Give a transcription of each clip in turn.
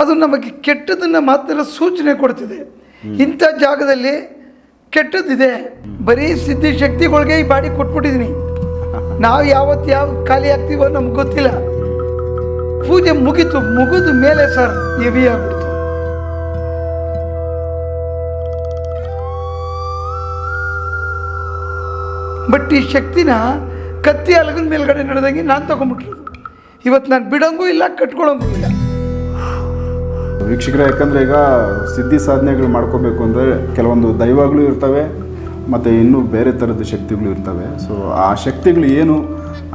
ಅದು ನಮಗೆ ಕೆಟ್ಟದನ್ನು ಮಾತ್ರ ಸೂಚನೆ ಕೊಡ್ತಿದೆ. ಇಂಥ ಜಾಗದಲ್ಲಿ ಕೆಟ್ಟದ್ದಿದೆ. ಬರೀ ಸಿದ್ಧಿ ಶಕ್ತಿಗಳಿಗೆ ಈ ಬಾಡಿ ಕೊಟ್ಬಿಟ್ಟಿದ್ದೀನಿ ನಾವು ಯಾವತ್ತು ಯಾವ ಖಾಲಿ ಆಗ್ತೀವೋ ನಮ್ಗೆ ಗೊತ್ತಿಲ್ಲ. ಪೂಜೆ ಮುಗೀತು. ಮುಗಿದ ಮೇಲೆ ಸರ್ ಹೆವಿ ಆಗ್ಬಿಡ್ತು ಬಟ್ ಈ ಶಕ್ತಿನ ಕತ್ತಿ ಅಲಗಿನ ಮೇಲ್ಗಡೆ ನಡೆದಂಗೆ ನಾನು ತಗೊಂಡ್ಬಿಟ್ರು ಇವತ್ತು ನಾನು ಬಿಡೋಂಗೂ ಇಲ್ಲ ಕಟ್ಕೊಳ್ಳೋಂಗೂ ಇಲ್ಲ. ವೀಕ್ಷಕರೇ, ಯಾಕಂದರೆ ಈಗ ಸಿದ್ಧಿ ಸಾಧನೆಗಳು ಮಾಡ್ಕೋಬೇಕು ಅಂದರೆ ಕೆಲವೊಂದು ದೈವಗಳು ಇರ್ತವೆ, ಮತ್ತು ಇನ್ನೂ ಬೇರೆ ಥರದ ಶಕ್ತಿಗಳು ಇರ್ತವೆ. ಸೊ ಆ ಶಕ್ತಿಗಳು ಏನು,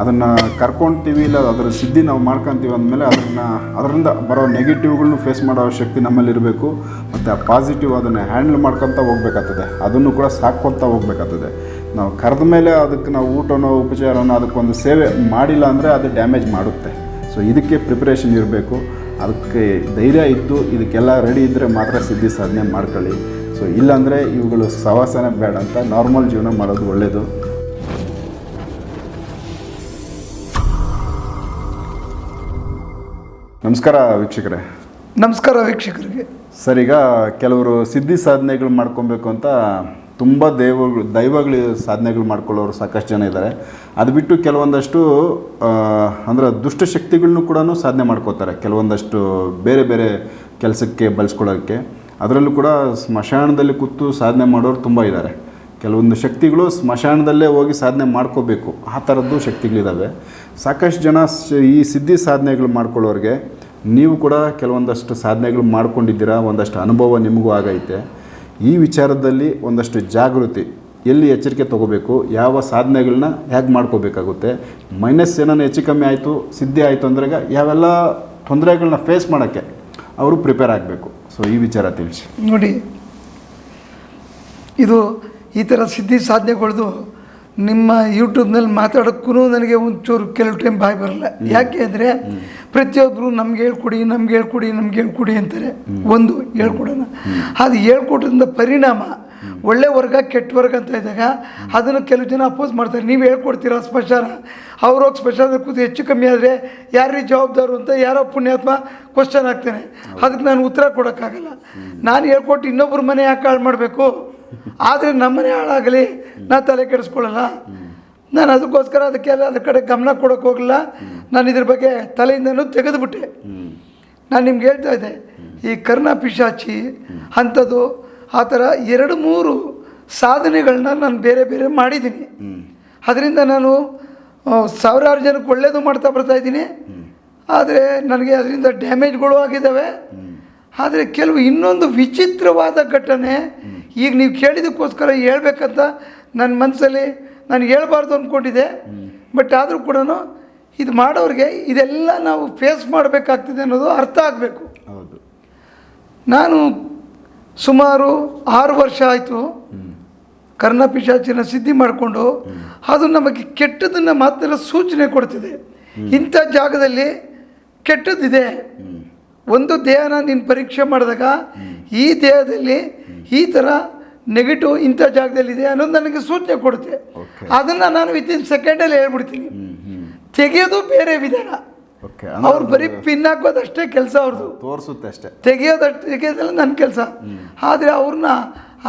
ಅದನ್ನು ಕರ್ಕೊತೀವಿ ಇಲ್ಲ, ಅದರ ಸಿದ್ಧಿ ನಾವು ಮಾಡ್ಕೊತೀವಿ ಅಂದಮೇಲೆ ಅದನ್ನು, ಅದರಿಂದ ಬರೋ ನೆಗೆಟಿವ್ಗಳನ್ನೂ ಫೇಸ್ ಮಾಡೋ ಶಕ್ತಿ ನಮ್ಮಲ್ಲಿ ಇರಬೇಕು, ಮತ್ತು ಆ ಪಾಸಿಟಿವ್ ಅದನ್ನು ಹ್ಯಾಂಡಲ್ ಮಾಡ್ಕೊತ ಹೋಗ್ಬೇಕಾಗ್ತದೆ. ಅದನ್ನು ಕೂಡ ಸಾಕ್ಕೊಳ್ತಾ ಹೋಗ್ಬೇಕಾಗ್ತದೆ. ನಾವು ಕರೆದ ಮೇಲೆ ಅದಕ್ಕೆ ನಾವು ಊಟನೋ, ಉಪಚಾರನೋ ಅದಕ್ಕೊಂದು ಸೇವೆ ಮಾಡಿಲ್ಲ ಅಂದರೆ ಅದು ಡ್ಯಾಮೇಜ್ ಮಾಡುತ್ತೆ. ಸೊ ಇದಕ್ಕೆ ಪ್ರಿಪ್ರೇಷನ್ ಇರಬೇಕು. ಅದಕ್ಕೆ ಧೈರ್ಯ ಇತ್ತು ಇದಕ್ಕೆಲ್ಲ ರೆಡಿ ಇದ್ದರೆ ಮಾತ್ರ ಸಿದ್ಧಿ ಸಾಧನೆ ಮಾಡ್ಕೊಳ್ಳಿ. ಸೊ ಇಲ್ಲಾಂದರೆ ಇವುಗಳು ಸವಾಸನೆ ಬೇಡ ಅಂತ ನಾರ್ಮಲ್ ಜೀವನ ಮಾಡೋದು ಒಳ್ಳೆಯದು ನಮಸ್ಕಾರ ವೀಕ್ಷಕರೇ. ನಮಸ್ಕಾರ ವೀಕ್ಷಕರಿಗೆ. ಸರ್ ಈಗ ಕೆಲವರು ಸಿದ್ಧಿ ಸಾಧನೆಗಳು ಮಾಡ್ಕೊಬೇಕು ಅಂತ ತುಂಬ ದೈವಗಳು ದೈವಗಳು ಸಾಧನೆಗಳು ಮಾಡ್ಕೊಳ್ಳೋರು ಸಾಕಷ್ಟು ಜನ ಇದ್ದಾರೆ. ಅದು ಬಿಟ್ಟು ಕೆಲವೊಂದಷ್ಟು ಅಂದರೆ ದುಷ್ಟಶಕ್ತಿಗಳನ್ನೂ ಕೂಡ ಸಾಧನೆ ಮಾಡ್ಕೋತಾರೆ ಕೆಲವೊಂದಷ್ಟು ಬೇರೆ ಬೇರೆ ಕೆಲಸಕ್ಕೆ ಬಳಸ್ಕೊಳ್ಳೋಕ್ಕೆ ಅದರಲ್ಲೂ ಕೂಡ ಸ್ಮಶಾನದಲ್ಲಿ ಕೂತು ಸಾಧನೆ ಮಾಡೋರು ತುಂಬ ಇದ್ದಾರೆ. ಕೆಲವೊಂದು ಶಕ್ತಿಗಳು ಸ್ಮಶಾನದಲ್ಲೇ ಹೋಗಿ ಸಾಧನೆ ಮಾಡ್ಕೋಬೇಕು. ಆ ಥರದ್ದು ಶಕ್ತಿಗಳಿದ್ದಾವೆ. ಸಾಕಷ್ಟು ಜನ ಈ ಸಿದ್ಧಿ ಸಾಧನೆಗಳು ಮಾಡ್ಕೊಳ್ಳೋರಿಗೆ ನೀವು ಕೂಡ ಕೆಲವೊಂದಷ್ಟು ಸಾಧನೆಗಳು ಮಾಡ್ಕೊಂಡಿದ್ದೀರಾ? ಒಂದಷ್ಟು ಅನುಭವ ನಿಮಗೂ ಆಗೈತೆ. ಈ ವಿಚಾರದಲ್ಲಿ ಒಂದಷ್ಟು ಜಾಗೃತಿ ಎಲ್ಲಿ ಎಚ್ಚರಿಕೆ ತಗೋಬೇಕು ಯಾವ ಸಾಧನೆಗಳನ್ನ ಹೇಗೆ ಮಾಡ್ಕೋಬೇಕಾಗುತ್ತೆ ಮೈನಸ್ ಏನಾನ ಹೆಚ್ಚು ಕಮ್ಮಿ ಆಯಿತು ಸಿದ್ಧಿ ಆಯಿತು ಅಂದ್ರೆ ಯಾವೆಲ್ಲ ತೊಂದರೆಗಳನ್ನ ಫೇಸ್ ಮಾಡೋಕ್ಕೆ ಅವರು ಪ್ರಿಪೇರ್ ಆಗಬೇಕು. ಸೊ ಈ ವಿಚಾರ ತಿಳಿಸಿ. ನೋಡಿ ಇದು ಈ ಥರ ಸಿದ್ಧಿ ಸಾಧನೆಗಳ್ದು ನಿಮ್ಮ ಯೂಟ್ಯೂಬ್ನಲ್ಲಿ ಮಾತಾಡೋಕ್ಕೂ ನನಗೆ ಒಂಚೂರು ಕೆಲವು ಟೈಮ್ ಬಾಯಿ ಬರಲ್ಲ. ಯಾಕೆ ಅಂದರೆ ಪ್ರತಿಯೊಬ್ಬರು ನಮ್ಗೆ ಹೇಳ್ಕೊಡಿ ನಮ್ಗೆ ಹೇಳ್ಕೊಡಿ ನಮ್ಗೆ ಹೇಳ್ಕೊಡಿ ಅಂತಾರೆ. ಒಂದು, ಹೇಳ್ಕೊಡೋಣ. ಅದು ಹೇಳ್ಕೊಟ್ರಿಂದ ಪರಿಣಾಮ, ಒಳ್ಳೆ ವರ್ಗ, ಕೆಟ್ಟ ವರ್ಗ ಅಂತ ಇದ್ದಾಗ ಅದನ್ನು ಕೆಲವು ಜನ ಅಪೋಸ್ ಮಾಡ್ತಾರೆ. ನೀವು ಹೇಳ್ಕೊಡ್ತೀರಾ ಸ್ಮಶಾನ ಅವ್ರು ಹೋಗಿ ಸ್ಮಶಾನದಲ್ಲಿ ಕೂತು ಹೆಚ್ಚು ಕಮ್ಮಿ ಆದರೆ ಯಾರೀ ಜವಾಬ್ದಾರು ಅಂತ ಯಾರೋ ಪುಣ್ಯಾತ್ಮ ಕ್ವಶನ್ ಆಗ್ತಾನೆ ಅದಕ್ಕೆ ನಾನು ಉತ್ತರ ಕೊಡೋಕ್ಕಾಗಲ್ಲ. ನಾನು ಹೇಳ್ಕೊಟ್ಟು ಇನ್ನೊಬ್ಬರು ಮನೆ ಯಾಕೆ ಹಾಳು ಮಾಡಬೇಕು? ಆದರೆ ನಮ್ಮನೆ ಹಾಳಾಗಲಿ, ನಾ ತಲೆ ಕೆಡಿಸ್ಕೊಳ್ಳಲ್ಲ. ನಾನು ಅದಕ್ಕೋಸ್ಕರ ಅದಕ್ಕೆಲ್ಲ ಅದ್ರ ಕಡೆ ಗಮನ ಕೊಡೋಕೆ ಹೋಗಲಿಲ್ಲ. ನಾನು ಇದ್ರ ಬಗ್ಗೆ ತಲೆಯಿಂದನೂ ತೆಗೆದುಬಿಟ್ಟೆ. ನಾನು ನಿಮ್ಗೆ ಹೇಳ್ತಾ ಇದ್ದೆ, ಈ ಕರ್ಣ ಪಿಶಾಚಿ ಅಂಥದ್ದು ಆ ಥರ ಎರಡು ಮೂರು ಸಾಧನೆಗಳನ್ನ ನಾನು ಬೇರೆ ಬೇರೆ ಮಾಡಿದ್ದೀನಿ. ಅದರಿಂದ ನಾನು ಸಾವಿರಾರು ಜನಕ್ಕೆ ಒಳ್ಳೇದು ಮಾಡ್ತಾ ಬರ್ತಾ ಇದ್ದೀನಿ. ಆದರೆ ನನಗೆ ಅದರಿಂದ ಡ್ಯಾಮೇಜ್ಗಳು ಆಗಿದ್ದಾವೆ. ಆದರೆ ಕೆಲವು ಇನ್ನೊಂದು ವಿಚಿತ್ರವಾದ ಘಟನೆ ಈಗ ನೀವು ಕೇಳಿದಕ್ಕೋಸ್ಕರ ಹೇಳ್ಬೇಕಂತ ನನ್ನ ಮನಸ್ಸಲ್ಲಿ ನಾನು ಹೇಳ್ಬಾರ್ದು ಅಂದ್ಕೊಂಡಿದ್ದೆ. ಬಟ್ ಆದರೂ ಕೂಡ ಇದು ಮಾಡೋರಿಗೆ ಇದೆಲ್ಲ ನಾವು ಫೇಸ್ ಮಾಡಬೇಕಾಗ್ತದೆ ಅನ್ನೋದು ಅರ್ಥ ಆಗಬೇಕು. ಹೌದು. ನಾನು ಸುಮಾರು ಆರು ವರ್ಷ ಆಯಿತು ಕರ್ಣಪಿಶಾಚಿನ ಸಿದ್ಧಿ ಮಾಡಿಕೊಂಡು ಅದು ನಮಗೆ ಕೆಟ್ಟದನ್ನು ಮಾತ್ರ ಸೂಚನೆ ಕೊಡ್ತಿದೆ. ಇಂಥ ಜಾಗದಲ್ಲಿ ಕೆಟ್ಟದ್ದಿದೆ ಒಂದು ದೇಹನ ನೀನು ಪರೀಕ್ಷೆ ಮಾಡಿದಾಗ ಈ ದೇಹದಲ್ಲಿ ಈ ಥರ ನೆಗೆಟಿವ್ ಇಂಥ ಜಾಗದಲ್ಲಿದೆ ಅನ್ನೋದು ನನಗೆ ಸೂಚನೆ ಕೊಡುತ್ತೆ. ಅದನ್ನು ನಾನು ವಿತಿನ್ ಸೆಕೆಂಡಲ್ಲಿ ಹೇಳ್ಬಿಡ್ತೀನಿ. ತೆಗೆಯೋದು ಬೇರೆ ವಿಧಾನ. ಅವ್ರು ಬರೀ ಪಿನ್ ಹಾಕೋದಷ್ಟೇ ಕೆಲಸ ಅವ್ರದ್ದು ತೋರಿಸುತ್ತೆ ಅಷ್ಟೇ. ತೆಗೆಯೋದಷ್ಟು ತೆಗೆಯೋದಲ್ಲ ನನ್ನ ಕೆಲಸ. ಆದರೆ ಅವ್ರನ್ನ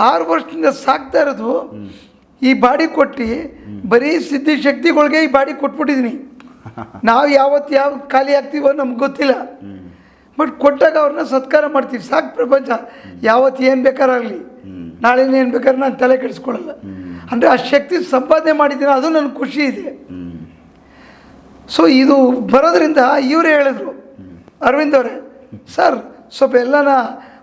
ಆರು ವರ್ಷದಿಂದ ಸಾಕ್ತಾ ಇರೋದು ಈ ಬಾಡಿ ಕೊಟ್ಟು ಬರೀ ಸಿದ್ಧಿ ಶಕ್ತಿಗಳಿಗೆ ಈ ಬಾಡಿ ಕೊಟ್ಬಿಟ್ಟಿದ್ದೀನಿ ನಾವು ಯಾವತ್ತು ಯಾವ ಖಾಲಿ ಆಗ್ತೀವೋ ನಮ್ಗೆ ಗೊತ್ತಿಲ್ಲ. ಬಟ್ ಕೊಟ್ಟಾಗ ಅವ್ರನ್ನ ಸತ್ಕಾರ ಮಾಡ್ತೀವಿ. ಸಾಕು ಪ್ರಪಂಚ. ಯಾವತ್ತು ಏನು ಬೇಕಾರಾಗಲಿ. ನಾಳೆನೇ ಏನು ಬೇಕಾದ್ರೆ ನಾನು ತಲೆ ಕೆಡಿಸ್ಕೊಳ್ಳಲ್ಲ. ಅಂದರೆ ಆ ಶಕ್ತಿ ಸಂಪಾದನೆ ಮಾಡಿದ್ದೀನಿ ಅದು ನನಗೆ ಖುಷಿ ಇದೆ. ಸೊ ಇದು ಬರೋದ್ರಿಂದ ಇವರೇ ಹೇಳಿದ್ರು ಅರವಿಂದ್ ಅವರೇ ಸರ್ ಸ್ವಲ್ಪ ಎಲ್ಲನ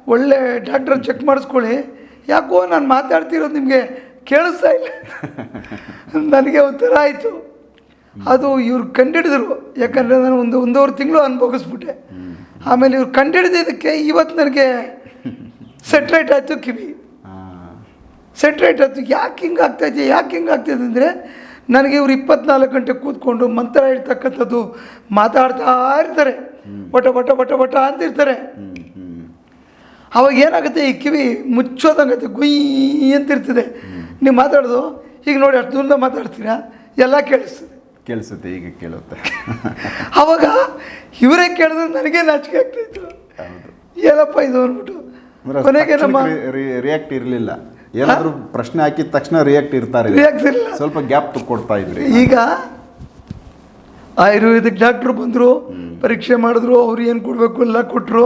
ಒಳ್ಳೆ ಡಾಕ್ಟ್ರ್ ಚೆಕ್ ಮಾಡಿಸ್ಕೊಳ್ಳಿ. ಯಾಕೋ ನಾನು ಮಾತಾಡ್ತಿರೋದು ನಿಮಗೆ ಕೇಳಿಸ್ತಾ ಇಲ್ಲ. ನನಗೆ ಒಂಥರ ಆಯಿತು. ಅದು ಇವ್ರು ಕಂಡಿಡಿದ್ರು. ಯಾಕಂದರೆ ನಾನು ಒಂದು ಒಂದೂವರೆ ತಿಂಗಳು ಅನುಭವಿಸ್ಬಿಟ್ಟೆ. ಆಮೇಲೆ ಇವ್ರು ಕಂಡಿಡಿದಿದ್ದಕ್ಕೆ ಇವತ್ತು ನನಗೆ ಸೆಟ್ರೇಟ್ ಆಯಿತು ಕಿವಿ. ಸೆಟ್ರೇಟ್ ಹತ್ತು ಯಾಕೆ ಹಿಂಗೆ ಆಗ್ತೈತೆ ಯಾಕೆ ಹಿಂಗೆ ಆಗ್ತೈತೆ ಅಂದರೆ ನನಗೆ ಇವ್ರು ಇಪ್ಪತ್ನಾಲ್ಕು ಗಂಟೆ ಕೂತ್ಕೊಂಡು ಮಂತ್ರ ಇರ್ತಕ್ಕಂಥದ್ದು ಮಾತಾಡ್ತಾ ಇರ್ತಾರೆ. ಬಟ ಬಟ ಬಟ ಬಟ ಅಂತಿರ್ತಾರೆ ಅವಾಗ ಏನಾಗುತ್ತೆ ಈ ಕಿವಿ ಮುಚ್ಚೋದಂಗತ್ತೆ ಗುಯ್ ಅಂತಿರ್ತದೆ ನೀವು ಮಾತಾಡೋದು ಈಗ ನೋಡಿ ಅಷ್ಟು ದೂರದ ಮಾತಾಡ್ತೀರಾ ಎಲ್ಲ ಕೇಳಿಸ್ತದೆ. ಕೇಳಿಸುತ್ತೆ ಈಗ ಕೇಳುತ್ತೆ. ಅವಾಗ ಇವರೇ ಕೇಳಿದ್ರೆ ನನಗೆ ನಾಚಿಕೆ ಆಗ್ತಾಯಿತ್ತು ಏನಪ್ಪ ಇದು ಅಂದ್ಬಿಟ್ಟು. ಕೊನೆಗೆ ನಮ್ಮ ರಿಯಾಕ್ಟ್ ಇರಲಿಲ್ಲ. ಏನಾದರೂ ಪ್ರಶ್ನೆ ಹಾಕಿದ ತಕ್ಷಣ ರಿಯಾಕ್ಟ್ ಇರ್ತಾರೆ ರಿಯಾಕ್ಟ್ ಇಲ್ಲ. ಸ್ವಲ್ಪ ಗ್ಯಾಪ್ ಕೊಡ್ತಾ ಇದ್ರಿ. ಈಗ ಆಯುರ್ವೇದಿಕ್ ಡಾಕ್ಟ್ರು ಬಂದರು ಪರೀಕ್ಷೆ ಮಾಡಿದ್ರು ಅವ್ರು ಏನು ಕೊಡಬೇಕು ಎಲ್ಲ ಕೊಟ್ಟರು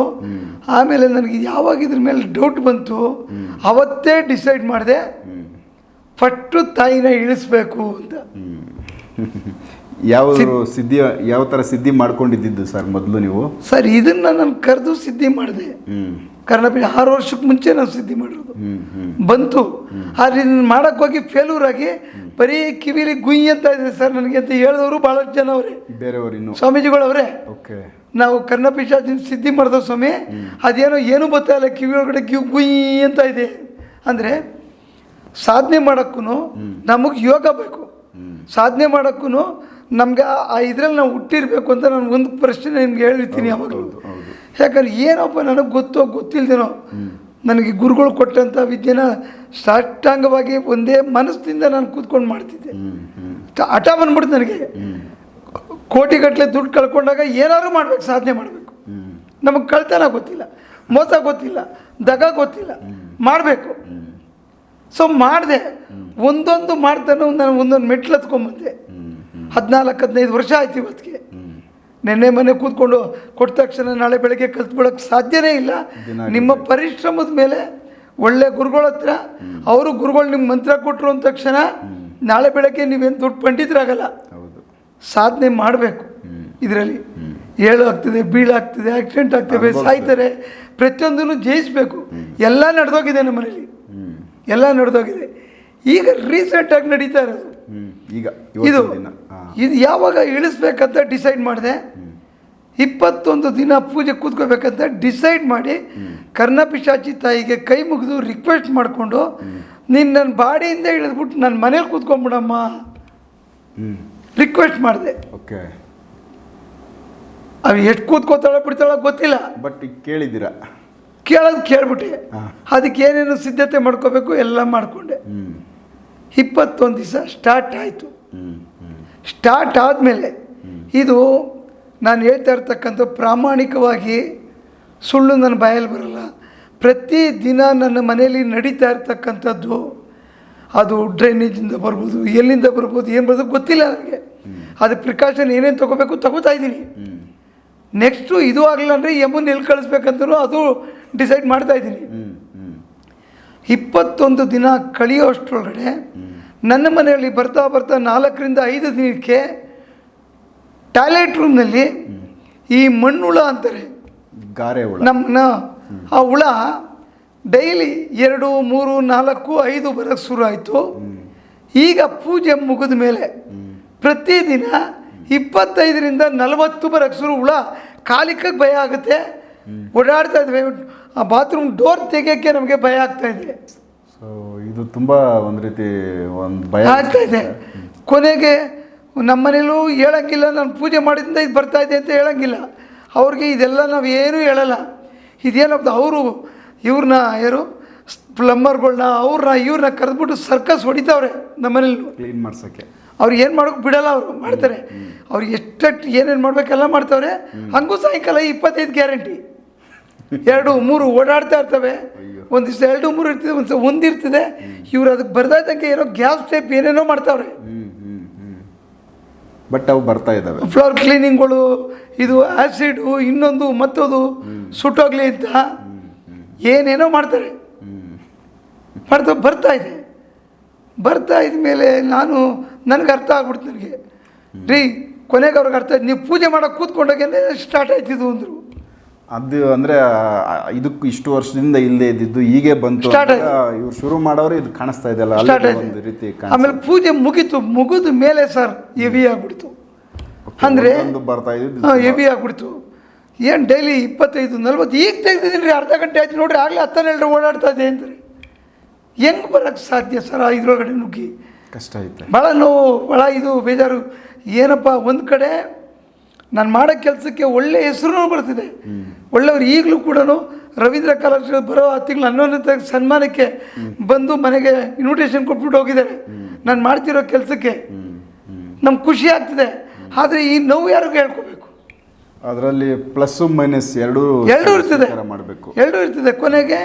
ಆಮೇಲೆ ನನಗೆ ಯಾವಾಗ ಇದ್ರ ಮೇಲೆ ಡೌಟ್ ಬಂತು ಅವತ್ತೇ ಡಿಸೈಡ್ ಮಾಡಿದೆ ಫಸ್ಟು ತಾಯಿನ ಇಳಿಸ್ಬೇಕು ಅಂತ. ಯಾವ ಸಿದ್ಧಿ ಯಾವ ಥರ ಸಿದ್ಧಿ ಮಾಡ್ಕೊಂಡಿದ್ದು ಸರ್ ಮೊದಲು ನೀವು? ಸರ್ ಇದನ್ನ ನಾನು ಕರೆದು ಸಿದ್ಧಿ ಮಾಡಿದೆ. ಕರ್ನಾಟಕ ಆರು ವರ್ಷಕ್ಕೆ ಮುಂಚೆ ನಾನು ಸಿದ್ಧಿ ಮಾಡಿರೋದು. ಬಂತು. ಆದ್ರೆ ಇದನ್ನ ಮಾಡಕ್ಕೆ ಹೋಗಿ ಫೇಲ್ಯೂರ್ ಆಗಿ ಬರೀ ಕಿವಿಲಿ ಗುಯ್ ಅಂತ ಇದೆ ಸರ್ ನನಗೆ ಅಂತ ಹೇಳಿದವರು ಭಾಳಷ್ಟು ಜನ ಅವರೇ. ಬೇರೆಯವರು ಇನ್ನು. ಸ್ವಾಮೀಜಿಗಳವರೇ ಓಕೆ. ನಾವು ಕರ್ಣಪಿಶಾಚಿನ ಸಿದ್ಧಿ ಮಾಡಿದ್ರು ಸ್ವಾಮಿ ಅದೇನೋ ಏನು ಗೊತ್ತಾ ಇಲ್ಲ ಕಿವಿ ಒಳಗಡೆ ಕಿವಿ ಗುಯ್ ಅಂತ ಇದೆ. ಅಂದರೆ ಸಾಧನೆ ಮಾಡೋಕ್ಕೂ ನಮಗೆ ಯೋಗ ಬೇಕು. ಸಾಧನೆ ಮಾಡೋಕ್ಕೂ ನಮ್ಗೆ ಆ ಇದ್ರಲ್ಲಿ ನಾವು ಹುಟ್ಟಿರ್ಬೇಕು ಅಂತ ನಾನು ಒಂದು ಪ್ರಶ್ನೆ ನಿಮ್ಗೆ ಹೇಳಿರ್ತೀನಿ ಯಾವಾಗಲೂ. ಯಾಕಂದ್ರೆ ಏನಪ್ಪ ನನಗೆ ಗೊತ್ತೋ ಗೊತ್ತಿಲ್ದೇನೋ ನನಗೆ ಗುರುಗಳು ಕೊಟ್ಟಂಥ ವಿದ್ಯೆನ ಸಾಷ್ಟಾಂಗವಾಗಿ ಒಂದೇ ಮನಸ್ಸಿನಿಂದ ನಾನು ಕೂತ್ಕೊಂಡು ಮಾಡ್ತಿದ್ದೆ. ಹಠ ಬಂದ್ಬಿಡ್ತು ನನಗೆ. ಕೋಟಿಗಟ್ಟಲೆ ದುಡ್ಡು ಕಳ್ಕೊಂಡಾಗ ಏನಾದರೂ ಮಾಡ್ಬೇಕು ಸಾಧನೆ ಮಾಡಬೇಕು. ನಮಗೆ ಕಳ್ತನ ಗೊತ್ತಿಲ್ಲ ಮೋಸ ಗೊತ್ತಿಲ್ಲ ದಗ ಗೊತ್ತಿಲ್ಲ. ಮಾಡಬೇಕು. ಸೊ ಮಾಡಿದೆ. ಒಂದೊಂದು ಮಾಡ್ತಾನೆ ನಾನು ಒಂದೊಂದು ಮೆಟ್ಲು ಹತ್ಕೊಂಬಂದೆ ಹ್ಮ್ ಹದಿನಾಲ್ಕು ಹದಿನೈದು ವರ್ಷ ಆಯ್ತು ಇವತ್ತಿಗೆ. ನೆನ್ನೆ ಮನೆ ಕೂತ್ಕೊಂಡು ಕೊಟ್ಟ ತಕ್ಷಣ ನಾಳೆ ಬೆಳಗ್ಗೆ ಕಲ್ತ್ಕೊಳ್ಳೋಕೆ ಸಾಧ್ಯನೇ ಇಲ್ಲ. ನಿಮ್ಮ ಪರಿಶ್ರಮದ ಮೇಲೆ ಒಳ್ಳೆ ಗುರುಗಳ ಹತ್ರ ಅವರು ಗುರುಗಳು ನಿಮ್ಗೆ ಮಂತ್ರ ಕೊಟ್ಟರು ಅಂದ ತಕ್ಷಣ ನಾಳೆ ಬೆಳಗ್ಗೆ ನೀವೇನು ದೊಡ್ಡ ಪಂಡಿತರಾಗಲ್ಲ. ಹೌದು. ಸಾಧನೆ ಮಾಡಬೇಕು ಇದರಲ್ಲಿ. ಏಳು ಆಗ್ತದೆ ಬೀಳಾಗ್ತದೆ ಆಕ್ಸಿಡೆಂಟ್ ಆಗ್ತವೆ ಸಾಯ್ತಾರೆ. ಪ್ರತಿಯೊಂದನ್ನು ಜಯಿಸಬೇಕು. ಎಲ್ಲ ನಡೆದೋಗಿದೆ ನಮ್ಮ ಮನೇಲಿ. ಹ್ಮ್. ಎಲ್ಲ ನಡೆದೋಗಿದೆ. ಈಗ ರೀಸೆಂಟಾಗಿ ನಡೀತಾ ಇರೋದು. ಈಗ ಇದು ಇದು ಯಾವಾಗ ಇಳಿಸ್ಬೇಕಂತ ಡಿಸೈಡ್ ಮಾಡಿದೆ. ಇಪ್ಪತ್ತೊಂದು ದಿನ ಪೂಜೆ ಕೂತ್ಕೋಬೇಕಂತ ಡಿಸೈಡ್ ಮಾಡಿ ಕರ್ಣಪಿಶಾಚಿ ತಾಯಿಗೆ ಕೈ ಮುಗಿದು ರಿಕ್ವೆಸ್ಟ್ ಮಾಡಿಕೊಂಡು ನೀನು ನನ್ನ ಬಾಡಿಯಿಂದ ಇಳಿದ್ಬಿಟ್ಟು ನನ್ನ ಮನೇಲಿ ಕೂತ್ಕೊಂಡ್ಬಿಡಮ್ಮ ರಿಕ್ವೆಸ್ಟ್ ಮಾಡಿದೆ. ಓಕೆ. ಅವು ಎಷ್ಟು ಕೂತ್ಕೋತಾಳೆ ಬಿಡ್ತಾಳೆ ಗೊತ್ತಿಲ್ಲ. ಬಟ್ ಕೇಳಿದ್ದೀರಾ? ಕೇಳೋದು ಕೇಳ್ಬಿಟ್ಟೆ. ಅದಕ್ಕೆ ಏನೇನು ಸಿದ್ಧತೆ ಮಾಡ್ಕೋಬೇಕು ಎಲ್ಲ ಮಾಡಿಕೊಂಡೆ. ಇಪ್ಪತ್ತೊಂದು ದಿವಸ ಸ್ಟಾರ್ಟ್ ಆಯಿತು. ಸ್ಟಾರ್ಟ್ ಆದಮೇಲೆ ಇದು ನಾನು ಹೇಳ್ತಾ ಇರ್ತಕ್ಕಂಥ ಪ್ರಾಮಾಣಿಕವಾಗಿ ಸುಳ್ಳು ನನ್ನ ಬಾಯಲ್ಲಿ ಬರಲ್ಲ. ಪ್ರತಿ ದಿನ ನನ್ನ ಮನೆಯಲ್ಲಿ ನಡೀತಾ ಇರ್ತಕ್ಕಂಥದ್ದು ಅದು ಡ್ರೈನೇಜಿಂದ ಬರ್ಬೋದು ಎಲ್ಲಿಂದ ಬರ್ಬೋದು ಏನು ಬರ್ಬೋದು ಗೊತ್ತಿಲ್ಲ ನನಗೆ. ಅದು ಪ್ರಿಕಾಷನ್ ಏನೇನು ತೊಗೋಬೇಕು ತಗೋತಾ ಇದ್ದೀನಿ. ನೆಕ್ಸ್ಟು ಇದು ಆಗಲಿಲ್ಲ ಅಂದರೆ ಯಮನ್ ಎಲ್ಲಿ ಕಳಿಸ್ಬೇಕಂತಲೂ ಅದು ಡಿಸೈಡ್ ಮಾಡ್ತಾ ಇದ್ದೀನಿ. ಇಪ್ಪತ್ತೊಂದು ದಿನ ಕಳೆಯೋಷ್ಟರೊಳಗಡೆ ನನ್ನ ಮನೆಯಲ್ಲಿ ಬರ್ತಾ ಬರ್ತಾ ನಾಲ್ಕರಿಂದ ಐದು ದಿನಕ್ಕೆ ಟಾಯ್ಲೆಟ್ ರೂಮ್ನಲ್ಲಿ ಈ ಮಣ್ಣುಳ ಅಂತಾರೆ. ಗಾರೆ ಹುಳ. ನಮ್ಮನ್ನ ಆ ಹುಳ ಡೈಲಿ ಎರಡು ಮೂರು ನಾಲ್ಕು ಐದು ಬರೋಕ್ಕೆ ಶುರು ಆಯಿತು. ಈಗ ಪೂಜೆ ಮುಗಿದ ಮೇಲೆ ಪ್ರತಿದಿನ ಇಪ್ಪತ್ತೈದರಿಂದ ನಲವತ್ತು ಬರೋಕ್ಕೆ ಶುರು ಹುಳ. ಕಾಲಿಕಕ್ಕೆ ಭಯ ಆಗುತ್ತೆ. ಓಡಾಡ್ತಾ ಇದ್ವಿ. ಆ ಬಾತ್ರೂಮ್ ಡೋರ್ ತೆಗೆಯೋಕ್ಕೆ ನಮಗೆ ಭಯ ಆಗ್ತಾ ಇದೆ. ಸೊ ಇದು ತುಂಬ ಒಂದು ರೀತಿ ಒಂದು ಭಯ ಆಗ್ತಾ ಇದೆ. ಕೊನೆಗೆ ನಮ್ಮನೇಲೂ ಹೇಳೋಂಗಿಲ್ಲ ನಾನು ಪೂಜೆ ಮಾಡಿದಿಂದ ಇದು ಬರ್ತಾ ಇದೆ ಅಂತ ಹೇಳೋಂಗಿಲ್ಲ. ಅವ್ರಿಗೆ ಇದೆಲ್ಲ ನಾವು ಏನೂ ಹೇಳಲ್ಲ. ಇದೇನಪ್ಪ ಅವರು ಇವ್ರನ್ನ ಯಾರು ಪ್ಲಂಬರ್ಗಳನ್ನ ಅವ್ರನ್ನ ಇವ್ರನ್ನ ಕರೆದ್ಬಿಟ್ಟು ಸರ್ಕಸ್ ಹೊಡಿತಾವ್ರೆ ನಮ್ಮನೇಲಿ ಕ್ಲೀನ್ ಮಾಡ್ಸೋಕ್ಕೆ. ಅವ್ರು ಏನು ಮಾಡೋಕೆ ಬಿಡಲ್ಲ ಅವರು ಮಾಡ್ತಾರೆ. ಅವ್ರಿಗೆ ಎಷ್ಟೆಷ್ಟು ಏನೇನು ಮಾಡಬೇಕೆಲ್ಲ ಮಾಡ್ತಾವ್ರೆ. ಹಂಗೂ ಸಾಯಂಕಾಲ ಇಪ್ಪತ್ತೈದು ಗ್ಯಾರಂಟಿ. ಎರಡು ಮೂರು ಓಡಾಡ್ತಾ ಇರ್ತವೆ. ಒಂದಿಷ್ಟು ದಿವಸ ಎರಡು ಮೂರು ಇರ್ತದೆ ಒಂದು ಒಂದಿರ್ತದೆ ಒಂದು ಇರ್ತದೆ. ಇವ್ರು ಅದಕ್ಕೆ ಬರ್ತಾ ಇದ್ದಂಗೆ ಏನೋ ಗ್ಯಾಸ್ ಟೈಪ್ ಏನೇನೋ ಮಾಡ್ತಾವ್ರೆ. ಬಟ್ ಅವು ಬರ್ತಾ ಇದ್ದಾವೆ ಫ್ಲೋರ್ ಕ್ಲೀನಿಂಗ್ಗಳು ಇದು ಆ್ಯಸಿಡು ಇನ್ನೊಂದು ಮತ್ತೊಂದು ಸುಟ್ಟೋಗ್ಲಿ ಅಂತ ಏನೇನೋ ಮಾಡ್ತಾರೆ. ಮಾಡ್ತಾ ಬರ್ತಾ ಇದೆ. ಬರ್ತಾ ಇದ್ಮೇಲೆ ನಾನು ನನಗೆ ಅರ್ಥ ಆಗ್ಬಿಡ್ತು ನನಗೆ. ರೀ ಕೊನೆಗೆ ಅವ್ರಿಗೆ ಅರ್ಥ ಆಯ್ತು. ನೀವು ಪೂಜೆ ಮಾಡೋಕೆ ಕೂತ್ಕೊಂಡಾಗೆ ಸ್ಟಾರ್ಟ್ ಆಯ್ತಿದ್ದು ಅಂದರು. ಅದು ಅಂದ್ರೆ ಇದಕ್ಕೆ ಇಷ್ಟು ವರ್ಷದಿಂದ ಇಲ್ಲದೆ ಇದ್ದಿದ್ದು ಹೀಗೆ ಬಂತು ಇವ್ರು ಶುರು ಮಾಡೋರು ಇದು ಕಾಣಿಸ್ತಾ ಸ್ಟಾರ್ಟ್ ಒಂದು ರೀತಿ ಆಮೇಲೆ ಪೂಜೆ ಮುಗೀತು ಮುಗಿದ ಮೇಲೆ ಸರ್ ಹೆವಿ ಆಗ್ಬಿಡ್ತು. ಅಂದರೆ ಒಂದು ಬರ್ತಾ ಇದ್ದು ಹೆವಿ ಆಗ್ಬಿಡ್ತು. ಏನು ಡೈಲಿ ಇಪ್ಪತ್ತೈದು ನಲ್ವತ್ತು ಈಗ ತೆಗ್ದಿದ್ದೀನಿ ರೀ ಅರ್ಧ ಗಂಟೆ ಆಯ್ತು ನೋಡ್ರಿ ಆಗಲೇ ಹತ್ತನ್ನೆರಡು ಓಡಾಡ್ತಾ ಇದೆ ಅಂದ್ರೆ. ಹೆಂಗೆ ಬರೋಕ್ಕೆ ಸಾಧ್ಯ ಸರ್ ಇದ್ರೊಳಗಡೆ ನುಗ್ಗಿ? ಕಷ್ಟ ಐತೆ. ಭಾಳ ನೋವು ಭಾಳ ಇದು ಬೇಜಾರು. ಏನಪ್ಪ ಒಂದು ಕಡೆ ನಾನು ಮಾಡೋ ಕೆಲಸಕ್ಕೆ ಒಳ್ಳೆ ಹೆಸರು ಬರ್ತಿದೆ. ಒಳ್ಳೆಯವ್ರು ಈಗಲೂ ಕೂಡ ರವೀಂದ್ರ ಕಲಾಕ್ಷೇತ್ರ ಬರೋ ಆ ತಿಂಗಳು ಹನ್ನೊಂದನೇ ಸನ್ಮಾನಕ್ಕೆ ಬಂದು ಮನೆಗೆ ಇನ್ವಿಟೇಷನ್ ಕೊಟ್ಬಿಟ್ಟು ಹೋಗಿದ್ದಾರೆ. ನಾನು ಮಾಡ್ತಿರೋ ಕೆಲಸಕ್ಕೆ ನಮ್ಗೆ ಖುಷಿ ಆಗ್ತಿದೆ. ಆದರೆ ಈ ನೋವು ಯಾರಿಗೂ ಹೇಳ್ಕೋಬೇಕು. ಅದರಲ್ಲಿ ಪ್ಲಸ್ ಮೈನಸ್ ಎರಡು ಎರಡೂ ಇರ್ತದೆ. ಮಾಡಬೇಕು. ಎರಡೂ ಇರ್ತದೆ. ಕೊನೆಗೆ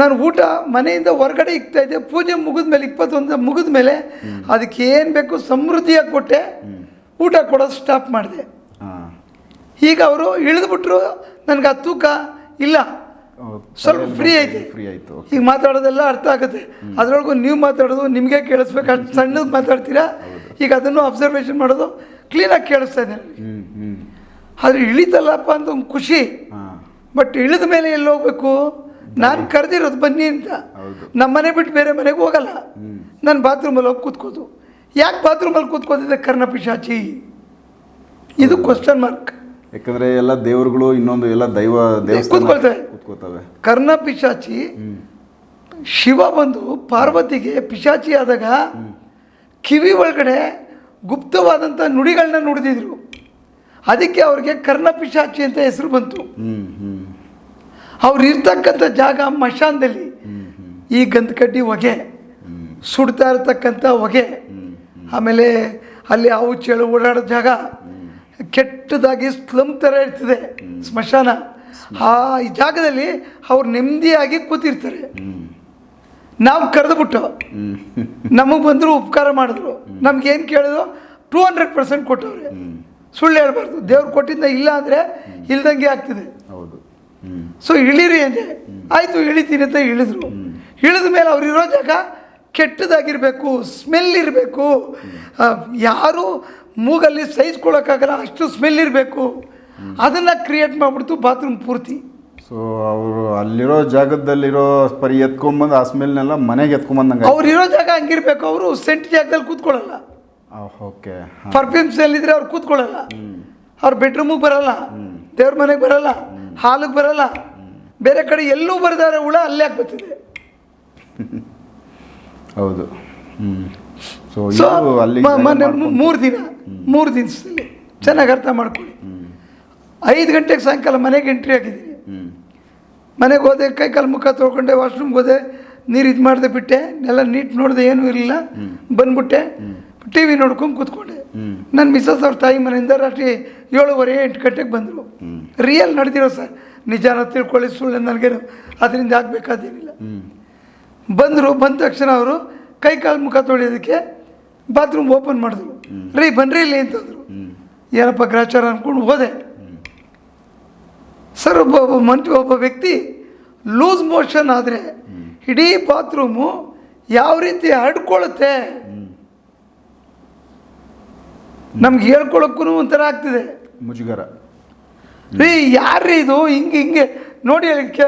ನಾನು ಊಟ ಮನೆಯಿಂದ ಹೊರಗಡೆ ಇಕ್ತಾ ಇದ್ದೆ. ಪೂಜೆ ಮುಗಿದ ಮೇಲೆ ಇಪ್ಪತ್ತೊಂದು ಮುಗಿದ ಮೇಲೆ ಅದಕ್ಕೆ ಏನು ಬೇಕು ಸಮೃದ್ಧಿಯಾಗಿ ಕೊಟ್ಟೆ. ಊಟ ಕೊಡೋದು ಸ್ಟಾಪ್ ಮಾಡಿದೆ. ಈಗ ಅವರು ಇಳಿದ್ಬಿಟ್ರು ನನಗೆ ಆ ತೂಕ ಇಲ್ಲ. ಸ್ವಲ್ಪ ಫ್ರೀ ಐತೆ. ಫ್ರೀ ಆಯಿತು ಈಗ ಮಾತಾಡೋದೆಲ್ಲ ಅರ್ಥ ಆಗುತ್ತೆ. ಅದರೊಳಗೂ ನೀವು ಮಾತಾಡೋದು ನಿಮಗೆ ಕೇಳಿಸ್ಬೇಕು ಅಷ್ಟು ಸಣ್ಣದು ಮಾತಾಡ್ತೀರಾ? ಈಗ ಅದನ್ನು ಅಬ್ಸರ್ವೇಷನ್ ಮಾಡೋದು ಕ್ಲೀನಾಗಿ ಕೇಳಿಸ್ತಾ ಇದೆ ಆದರೆ ಇಳಿತಲ್ಲಪ್ಪ ಅಂತ ಒಂದು ಖುಷಿ. ಬಟ್ ಇಳಿದ ಮೇಲೆ ಎಲ್ಲಿ ಹೋಗ್ಬೇಕು? ನಾನು ಕರೆದಿರೋದು ಬನ್ನಿ ಅಂತ. ನಮ್ಮ ಮನೆ ಬಿಟ್ಟು ಬೇರೆ ಮನೆಗೆ ಹೋಗಲ್ಲ. ನಾನು ಬಾತ್ರೂಮಲ್ಲಿ ಹೋಗಿ ಕೂತ್ಕೋದು. ಯಾಕೆ ಬಾತ್ರೂಮಲ್ಲಿ ಕೂತ್ಕೋತಿದ್ದೆ ಕರ್ಣ ಪಿಶಾಚಿ? ಇದು ಕ್ವಶನ್ ಮಾರ್ಕ್ ಯಾಕಂದ್ರೆ ಎಲ್ಲ ದೇವರುಗಳು ಇನ್ನೊಂದು ಎಲ್ಲ ದೈವ ಕೂತ್ಕೊಳ್ತವೆ. ಕೂತ್ಕೋತವೆ ಕರ್ಣ ಪಿಶಾಚಿ ಶಿವ ಬಂದು ಪಾರ್ವತಿಗೆ ಪಿಶಾಚಿ ಆದಾಗ ಕಿವಿ ಒಳಗಡೆ ಗುಪ್ತವಾದಂಥ ನುಡಿಗಳನ್ನ ನುಡಿದಿದ್ರು. ಅದಕ್ಕೆ ಅವ್ರಿಗೆ ಕರ್ಣ ಪಿಶಾಚಿ ಅಂತ ಹೆಸರು ಬಂತು. ಅವ್ರು ಇರ್ತಕ್ಕಂಥ ಜಾಗ ಮಶಾನದಲ್ಲಿ ಈ ಗಂಧಕಡ್ಡಿ ಹೊಗೆ ಸುಡ್ತಾ ಇರತಕ್ಕಂಥ ಹೊಗೆ ಆಮೇಲೆ ಅಲ್ಲಿ ಹಾವು ಚೇಳು ಓಡಾಡೋ ಜಾಗ ಕೆಟ್ಟದಾಗಿ ಸ್ಲಮ್ ಥರ ಇರ್ತದೆ ಸ್ಮಶಾನ. ಆ ಈ ಜಾಗದಲ್ಲಿ ಅವ್ರು ನೆಮ್ಮದಿಯಾಗಿ ಕೂತಿರ್ತಾರೆ. ನಾವು ಕರೆದುಬಿಟ್ಟು ನಮಗೆ ಬಂದರು ಉಪಕಾರ ಮಾಡಿದ್ರು. ನಮ್ಗೇನು ಏನು ಕೇಳಿದ್ರು? ಟೂ ಹಂಡ್ರೆಡ್ ಪರ್ಸೆಂಟ್ ಕೊಟ್ಟವ್ರೆ. ಸುಳ್ಳು ಹೇಳ್ಬಾರ್ದು. ದೇವ್ರು ಕೊಟ್ಟಿದ್ದ ಇಲ್ಲ ಅಂದರೆ ಇಲ್ದಂಗೆ ಆಗ್ತಿದೆ. ಹೌದು. ಸೊ ಇಳಿರಿ ಅಂದೆ. ಆಯಿತು ಇಳಿತೀನಿ ಅಂತ ಇಳಿದ್ರು. ಇಳಿದ ಮೇಲೆ ಅವ್ರು ಇರೋ ಜಾಗ ಕೆಟ್ಟದಾಗಿರಬೇಕು ಸ್ಮೆಲ್ ಇರಬೇಕು. ಯಾರು ಮೂಗಲ್ಲಿ ಸಹಿಸ್ಕೊಳ್ಳೋಕ್ಕಾಗಲ್ಲ ಅಷ್ಟು ಸ್ಮೆಲ್ ಇರಬೇಕು. ಅದನ್ನು ಕ್ರಿಯೇಟ್ ಮಾಡಿಬಿಡ್ತು ಬಾತ್ರೂಮ್ ಪೂರ್ತಿ. ಸೊ ಅವರು ಅಲ್ಲಿರೋ ಜಾಗದಲ್ಲಿರೋ ಪರಿ ಎತ್ಕೊಂಬಂದು ಆ ಸ್ಮೆಲ್ನೆಲ್ಲ ಮನೆಗೆ ಎತ್ಕೊಂಬಂದಂಗೆ ಅವ್ರು ಇರೋ ಜಾಗ ಹಂಗಿರ್ಬೇಕು ಅವರು ಸೆಂಟ್ ಜಾಗದಲ್ಲಿ ಕೂತ್ಕೊಳ್ಳಲ್ಲ. ಓಕೆ ಪರ್ಫ್ಯೂಮ್ಸ್ ಎಲ್ಲಿದ್ರೆ ಅವ್ರು ಕೂತ್ಕೊಳ್ಳಲ್ಲ. ಅವ್ರ ಬೆಡ್ರೂಮಿಗೆ ಬರಲ್ಲ. ದೇವ್ರ ಮನೆಗೆ ಬರಲ್ಲ. ಹಾಲಿಗೆ ಬರಲ್ಲ. ಬೇರೆ ಕಡೆ ಎಲ್ಲೂ ಬರೆದಾರೆ ಹುಳ ಅಲ್ಲೇ ಆಗ್ಬತ್ತಿದೆ ಹೌದು. ಸೊ ಸೊ ಅಲ್ಲಿ ಮೊನ್ನೆ ಮೂರು ದಿನ ಮೂರು ದಿನದಲ್ಲಿ ಚೆನ್ನಾಗಿ ಅರ್ಥ ಮಾಡ್ಕೊಳ್ಳಿ. ಐದು ಗಂಟೆಗೆ ಸಾಯಂಕಾಲ ಮನೆಗೆ ಎಂಟ್ರಿ ಆಗಿದ್ದೀನಿ ಮನೆಗೆ ಹೋದೆ ಕೈ ಕಾಲು ಮುಖ ತೊಳ್ಕೊಂಡೆ ವಾಶ್ರೂಮ್ಗೆ ಹೋದೆ ನೀರು ಇದು ಮಾಡಿದೆ ಬಿಟ್ಟೆ ಎಲ್ಲ ನೀಟ್ ನೋಡಿದೆ ಏನೂ ಇರಲಿಲ್ಲ. ಬಂದ್ಬಿಟ್ಟೆ ಟಿ ವಿ ನೋಡ್ಕೊಂಡು ಕೂತ್ಕೊಂಡೆ. ನನ್ನ ಮಿಸಸ್ ಅವ್ರ ತಾಯಿ ಮನೆಯಿಂದ ರಾತ್ರಿ ಏಳುವರೆ ಎಂಟು ಗಂಟೆಗೆ ಬಂದರು. ರಿಯಲ್ ನಡೆದಿರೋ ಸರ್. ನಿಜಾನ ತಿಳ್ಕೊಳ್ಳಿ ಸುಳ್ಳು ನನಗೇನು ಅದರಿಂದ ಆಗಬೇಕಾದೇನಿಲ್ಲ ಬಂದರು ಬಂದ ತಕ್ಷಣ ಅವರು ಕೈ ಕಾಲು ಮುಖ ತೊಳೆಯೋದಕ್ಕೆ ಬಾತ್ರೂಮ್ ಓಪನ್ ಮಾಡಿದ್ರು. ರೀ ಬನ್ರಿ ಇಲ್ಲಿ ಅಂತಂದರು ಏನಪ್ಪ ಗ್ರಾಚಾರ ಅಂದ್ಕೊಂಡು ಹೋದೆ. ಸರ್ ಒಬ್ಬ ಒಬ್ಬ ಒಬ್ಬ ವ್ಯಕ್ತಿ ಲೂಸ್ ಮೋಷನ್ ಆದರೆ ಇಡೀ ಬಾತ್ರೂಮು ಯಾವ ರೀತಿ ಹರಡ್ಕೊಳ್ಳುತ್ತೆ? ನಮ್ಗೆ ಹೇಳ್ಕೊಳಕ್ಕೂ ಒಂಥರ ಆಗ್ತಿದೆ. ಮುಜುಗರ. ರೀ ಯಾರ್ರೀ ಇದು? ಹಿಂಗೆ ಹಿಂಗೆ. ನೋಡಿ ಅದಕ್ಕೆ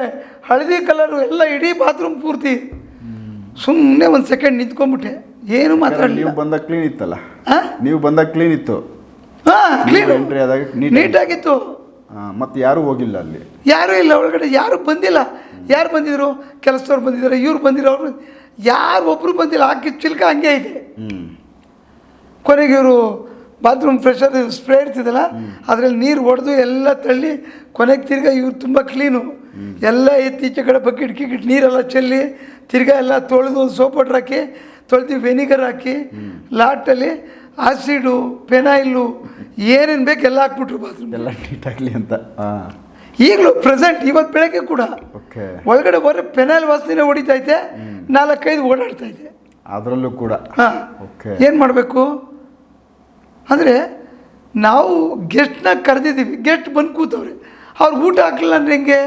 ಹಳದಿ ಕಲರು ಎಲ್ಲ ಇಡೀ ಬಾತ್ರೂಮ್ ಪೂರ್ತಿ. ಸುಮ್ಮನೆ ಒಂದು ಸೆಕೆಂಡ್ ನಿಂತ್ಕೊಂಡ್ಬಿಟ್ಟೆ. ಏನು ಮಾತಾಡಲಿ ನೀವು ಬಂದಾಗ ಕ್ಲೀನ್ ಇತ್ತಲ್ಲ? ಹಾಂ ನೀವು ಬಂದಾಗ ಕ್ಲೀನ್ ಇತ್ತು. ಹಾಂ ಕ್ಲೀನ್ ಎಂಟ್ರಿ ಆದಾಗ ನೀಟ್ ನೀಟಾಗಿತ್ತು. ಮತ್ತೆ ಯಾರೂ ಹೋಗಿಲ್ಲ ಅಲ್ಲಿ. ಯಾರೂ ಇಲ್ಲ ಒಳಗಡೆ ಯಾರು ಬಂದಿಲ್ಲ. ಯಾರು ಬಂದಿದ್ರು? ಕೆಲಸದವ್ರು ಬಂದಿದ್ದಾರೆ ಇವ್ರು ಬಂದಿರೋ ಅವರು ಯಾರು ಒಬ್ಬರು ಬಂದಿಲ್ಲ ಹಾಕಿ ಚಿಲ್ಕ ಹಂಗೆ ಇದೆ. ಕೊನೆಗೆ ಇವರು ಬಾತ್ರೂಮ್ ಫ್ರೆಶರ್ ಸ್ಪ್ರೇ ಇರ್ತಿದ್ದಲ್ಲ ಅದರಲ್ಲಿ ನೀರು ಹೊಡೆದು ಎಲ್ಲ ತಳ್ಳಿ ಕೊನೆಗೆ ತಿರ್ಗಾ ಇವ್ರು ತುಂಬ ಕ್ಲೀನು ಎಲ್ಲ ಇತ್ತೀಚೆ ಕಡೆ ಬಕೆಟ್ ಗಿಕೆಟ್ ನೀರೆಲ್ಲ ಚೆಲ್ಲಿ ತಿರ್ಗಾ ಎಲ್ಲ ತೊಳೆದು ಸೋಪ್ ವಾಟ್ರ್ ಹಾಕಿ ತೊಳೆದು ವೆನಿಗರ್ ಹಾಕಿ ಲಾಟಲ್ಲಿ ಆಸಿಡು ಪೆನಾಯಿಲು ಏನೇನು ಬೇಕು ಎಲ್ಲ ಹಾಕ್ಬಿಟ್ರು ಬಾತ್ರೂಮ್ ಎಲ್ಲ ನೀಟಾಗಲಿ ಅಂತ. ಈಗಲೂ ಪ್ರೆಸೆಂಟ್ ಇವತ್ತು ಬೆಳಗ್ಗೆ ಕೂಡ. ಓಕೆ. ಒಳಗಡೆ ಬರೋ ಪೆನಾಯಿಲ್ ವಾಸನೆ ಹೊಡಿತೈತೆ ನಾಲ್ಕೈದು ಓಡಾಡ್ತೈತೆ. ಅದರಲ್ಲೂ ಕೂಡ. ಹಾಂ. ಓಕೆ. ಏನು ಮಾಡಬೇಕು? ಅಂದರೆ ನಾವು ಗೆಸ್ಟ್ನಾಗ ಕರೆದಿದ್ದೀವಿ ಗೆಸ್ಟ್ ಬಂದು ಕೂತವ್ರೆ. ಅವ್ರು ಊಟ ಹಾಕಲಿಲ್ಲ ಅಂದ್ರೆ ಹೆಂಗೆ?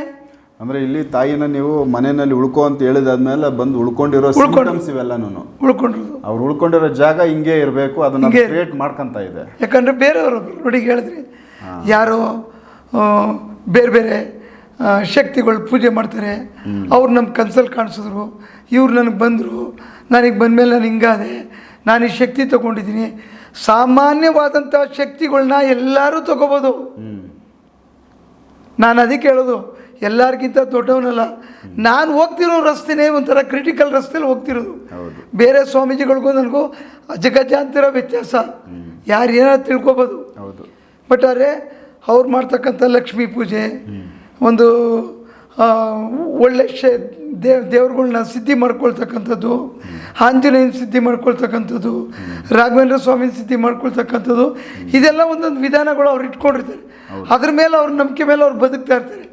ಅಂದ್ರೆ ಇಲ್ಲಿ ತಾಯಿನ ನೀವು ಮನೆಯಲ್ಲಿ ಉಳ್ಕೊ ಅಂತ ಹೇಳಿದಾದ್ಮೇಲೆ ಬಂದು ಉಳ್ಕೊಂಡಿರೋ ಸಿಂಪ್ಟಮ್ಸ್ ಇವೆಲ್ಲನೂ ಉಳ್ಕೊಂಡಿರೋದು. ಅವ್ರು ಉಳ್ಕೊಂಡಿರೋ ಜಾಗ ಹಿಂಗೆ ಇರಬೇಕು ಅದನ್ನ ಕ್ರಿಯೇಟ್ ಮಾಡ್ಕೊಂತ ಇದೆ. ಯಾಕಂದರೆ ಬೇರೆಯವರು ನೋಡಿ ಹೇಳಿದ್ರಿ ಯಾರೋ ಬೇರೆ ಬೇರೆ ಶಕ್ತಿಗಳು ಪೂಜೆ ಮಾಡ್ತಾರೆ ಅವ್ರು ನಮ್ಮ ಕನ್ಸಲ್ಲಿ ಕಾಣಿಸಿದ್ರು ಇವ್ರು ನನಗೆ ಬಂದರು ನನಗೆ ಬಂದಮೇಲೆ ನಾನು ಹಿಂಗಾದೆ ನಾನು ಈ ಶಕ್ತಿ ತೊಗೊಂಡಿದ್ದೀನಿ ಸಾಮಾನ್ಯವಾದಂಥ ಶಕ್ತಿಗಳನ್ನ ಎಲ್ಲರೂ ತಗೋಬೋದು. ನಾನು ಅದಕ್ಕೆ ಹೇಳೋದು ಎಲ್ಲರಿಗಿಂತ ದೊಡ್ಡವನಲ್ಲ. ನಾನು ಹೋಗ್ತಿರೋ ರಸ್ತೆನೇ ಒಂಥರ ಕ್ರಿಟಿಕಲ್ ರಸ್ತೆಯಲ್ಲಿ ಹೋಗ್ತಿರೋದು. ಬೇರೆ ಸ್ವಾಮೀಜಿಗಳಿಗೂ ನನಗೂ ಅಜಗಜಾಂತರ ವ್ಯತ್ಯಾಸ. ಯಾರು ಏನಾರು ತಿಳ್ಕೊಬೋದು. ಬಟ್ ಆದರೆ ಅವ್ರು ಮಾಡ್ತಕ್ಕಂಥ ಲಕ್ಷ್ಮೀ ಪೂಜೆ ಒಂದು ಒಳ್ಳೆ ಶೇ ದೇವ್ ದೇವ್ರುಗಳ್ನ ಸಿದ್ಧಿ ಮಾಡ್ಕೊಳ್ತಕ್ಕಂಥದ್ದು ಆಂಜನೇಯನ ಸಿದ್ಧಿ ಮಾಡ್ಕೊಳ್ತಕ್ಕಂಥದ್ದು ರಾಘವೇಂದ್ರ ಸ್ವಾಮಿನ ಸಿದ್ಧಿ ಮಾಡ್ಕೊಳ್ತಕ್ಕಂಥದ್ದು ಇದೆಲ್ಲ ಒಂದೊಂದು ವಿಧಾನಗಳು ಅವ್ರು ಇಟ್ಕೊಂಡಿರ್ತಾರೆ. ಅದ್ರ ಮೇಲೆ ಅವ್ರ ನಂಬಿಕೆ ಮೇಲೆ ಅವ್ರು ಬದುಕ್ತಾ ಇರ್ತಾರೆ.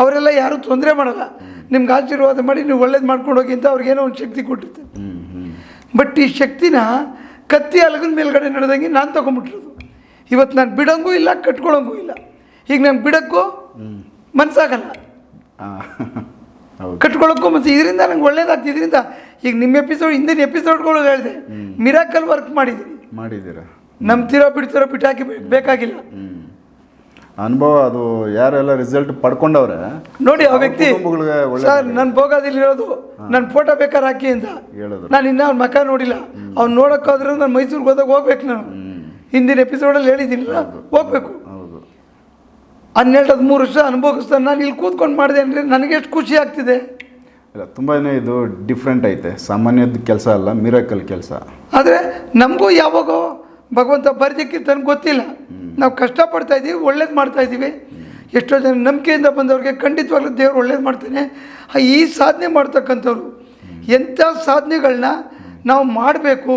ಅವರೆಲ್ಲ ಯಾರೂ ತೊಂದರೆ ಮಾಡಲ್ಲ. ನಿಮ್ಗೆ ಆಶೀರ್ವಾದ ಮಾಡಿ ನೀವು ಒಳ್ಳೇದು ಮಾಡ್ಕೊಂಡು ಹೋಗಿ ಅಂತ ಅವ್ರಿಗೇನೋ ಒಂದು ಶಕ್ತಿ ಕೊಟ್ಟಿರ್ತಾರೆ ಹ್ಞೂ ಬಟ್ ಈ ಶಕ್ತಿನ ಕತ್ತಿ ಅಲಗಿನ ಮೇಲ್ಗಡೆ ನಡೆದಂಗೆ ನಾನು ತೊಗೊಂಬಿಟ್ಟಿರೋದು. ಇವತ್ತು ನಾನು ಬಿಡೋಂಗೂ ಇಲ್ಲ ಕಟ್ಕೊಳ್ಳೋಂಗೂ ಇಲ್ಲ. ಈಗ ನಾನು ಬಿಡೋಕ್ಕೂ ಮನಸ್ಸಾಗಲ್ಲ ಕಟ್ಕೊಳ್ಳೋಕ್ಕೂ ಮನಸ್ಸು ಇದರಿಂದ ನಂಗೆ ಒಳ್ಳೇದಾಗ್ತದೆ. ಇದರಿಂದ ಈಗ ನಿಮ್ಮ ಎಪಿಸೋಡ್ ಹಿಂದಿನ ಎಪಿಸೋಡ್ಗಳು ಹೇಳಿದೆ ಮಿರಾಕಲ್ ವರ್ಕ್ ಮಾಡಿದ್ದೀನಿ ಮಾಡಿದ್ದೀರಾ? ನಂಬ್ತಿರೋ ಬಿಡ್ತಿರೋ ಬಿಟ್ಟಾಕಿ ಬೇಕಾಗಿಲ್ಲ. ಅನುಭವ ಅದು ಯಾರೆಲ್ಲ ರಿಸಲ್ಟ್ ಪಡ್ಕೊಂಡವ್ರೆ ನೋಡಿ ಆ ವ್ಯಕ್ತಿ ಕುಟುಂಬಗಳಿಗೆ ಒಳ್ಳೆ ಸರ್ ನನ್ನ ಭೋಗದಲ್ಲಿರೋದು ನನ್ನ ಫೋಟೋ ಬೇಕಾದ್ರೆ ಹಾಕಿ ಅಂತ? ಹೇಳಿದ್ರು. ನಾನು ಇನ್ನೂ ಅವ್ನ ಮಕ ನೋಡಿಲ್ಲ. ಅವ್ನು ನೋಡೋಕ್ಕಾದ್ರೆ ನಾನು ಮೈಸೂರಿಗೆ ಹೋದಾಗ ಹೋಗ್ಬೇಕು ನಾನು. ಹಿಂದಿನ ಎಪಿಸೋಡಲ್ಲಿ ಹೇಳಿದ್ದೀನಿಲ್ಲ ಹೋಗ್ಬೇಕು. ಹೌದು. ಹನ್ನೆರಡು ಹದಿಮೂರು ವರ್ಷ ಅನುಭವಿಸ್ತಾನೆ ನಾನು ಇಲ್ಲಿ ಕೂತ್ಕೊಂಡು ಮಾಡಿದೆ ಅಂದರೆ ನನಗೆ ಎಷ್ಟು ಖುಷಿ ಆಗ್ತಿದೆ? ಇಲ್ಲ ತುಂಬಾ ಇದು ಡಿಫ್ರೆಂಟ್ ಐತೆ. ಸಾಮಾನ್ಯದ ಕೆಲಸ ಅಲ್ಲ ಮಿರಾಕಲ್ ಕೆಲಸ. ಆದರೆ ನಮಗೂ ಯಾವಾಗೋ ಭಗವಂತ ಬರ್ದಿಕ್ಕೆ ತನಗೆ ಗೊತ್ತಿಲ್ಲ. ನಾವು ಕಷ್ಟಪಡ್ತಾ ಇದ್ದೀವಿ ಒಳ್ಳೇದು ಮಾಡ್ತಾ ಇದ್ದೀವಿ. ಎಷ್ಟೋ ಜನ ನಂಬಿಕೆಯಿಂದ ಬಂದವ್ರಿಗೆ ಖಂಡಿತವಾಗ್ಲೂ ದೇವ್ರು ಒಳ್ಳೇದು ಮಾಡ್ತಾನೆ. ಈ ಸಾಧನೆ ಮಾಡ್ತಕ್ಕಂಥವ್ರು ಎಂಥ ಸಾಧನೆಗಳನ್ನ ನಾವು ಮಾಡಬೇಕು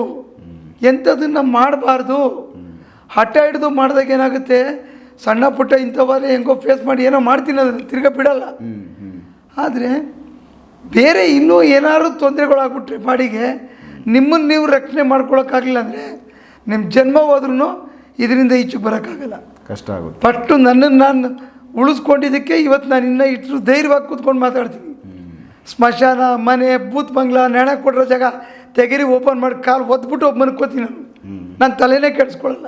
ಎಂಥದನ್ನು ಮಾಡಬಾರ್ದು. ಹಠ ಹಿಡಿದು ಮಾಡಿದಾಗ ಏನಾಗುತ್ತೆ? ಸಣ್ಣ ಪುಟ್ಟ ಇಂಥವಾದ್ರೆ ಹೆಂಗೋ ಫೇಸ್ ಮಾಡಿ ಏನೋ ಮಾಡ್ತೀನಿ ಅದನ್ನು ತಿರ್ಗಾ ಬಿಡಲ್ಲ. ಆದರೆ ಬೇರೆ ಇನ್ನೂ ಏನಾದ್ರು ತೊಂದರೆಗಳಾಗ್ಬಿಟ್ರೆ ಬಾಡಿಗೆ ನಿಮ್ಮನ್ನು ನೀವು ರಕ್ಷಣೆ ಮಾಡ್ಕೊಳಕ್ಕಾಗಲಿಲ್ಲ ಅಂದರೆ ನಿಮ್ಮ ಜನ್ಮ ಹೋದ್ರೂ ಇದರಿಂದ ಈಚೆ ಬರೋಕ್ಕಾಗಲ್ಲ. ಕಷ್ಟ ಆಗುತ್ತೆ. ಪಟ್ಟು ನನ್ನನ್ನು ನಾನು ಉಳಿಸ್ಕೊಂಡಿದ್ದಕ್ಕೆ ಇವತ್ತು ನಾನು ಇನ್ನೂ ಇಟ್ಟರು ಧೈರ್ಯವಾಗಿ ಕೂತ್ಕೊಂಡು ಮಾತಾಡ್ತೀನಿ. ಸ್ಮಶಾನ ಮನೆ ಬೂತ್ ಬಂಗ್ಲಾ ನೆಣ ಕೊಟ್ಟಿರೋ ಜಾಗ ತೆಗಿರಿ ಓಪನ್ ಮಾಡಿ ಕಾಲು ಒದ್ಬಿಟ್ಟು ಒಬ್ಬ ಮನ್ಕೋತೀನಿ ನಾನು. ನಾನು ತಲೆನೇ ಕೆಡಿಸ್ಕೊಳ್ಳಲ್ಲ